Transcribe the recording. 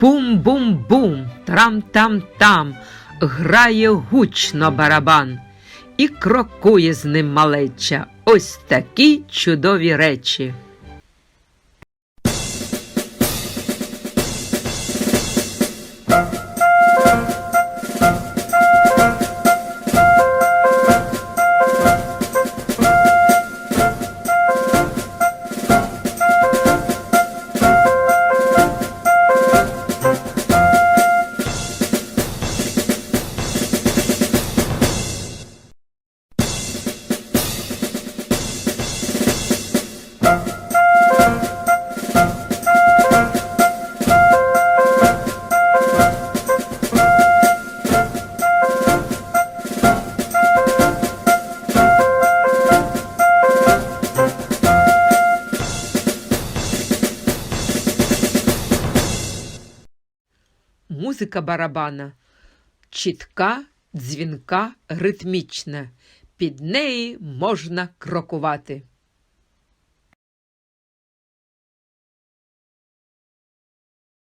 Бум-бум-бум, трам-там-там, грає гучно барабан, і крокує з ним малеча. Ось такі чудові речі. Музика барабана чітка, дзвінка, ритмічна. Під неї можна крокувати.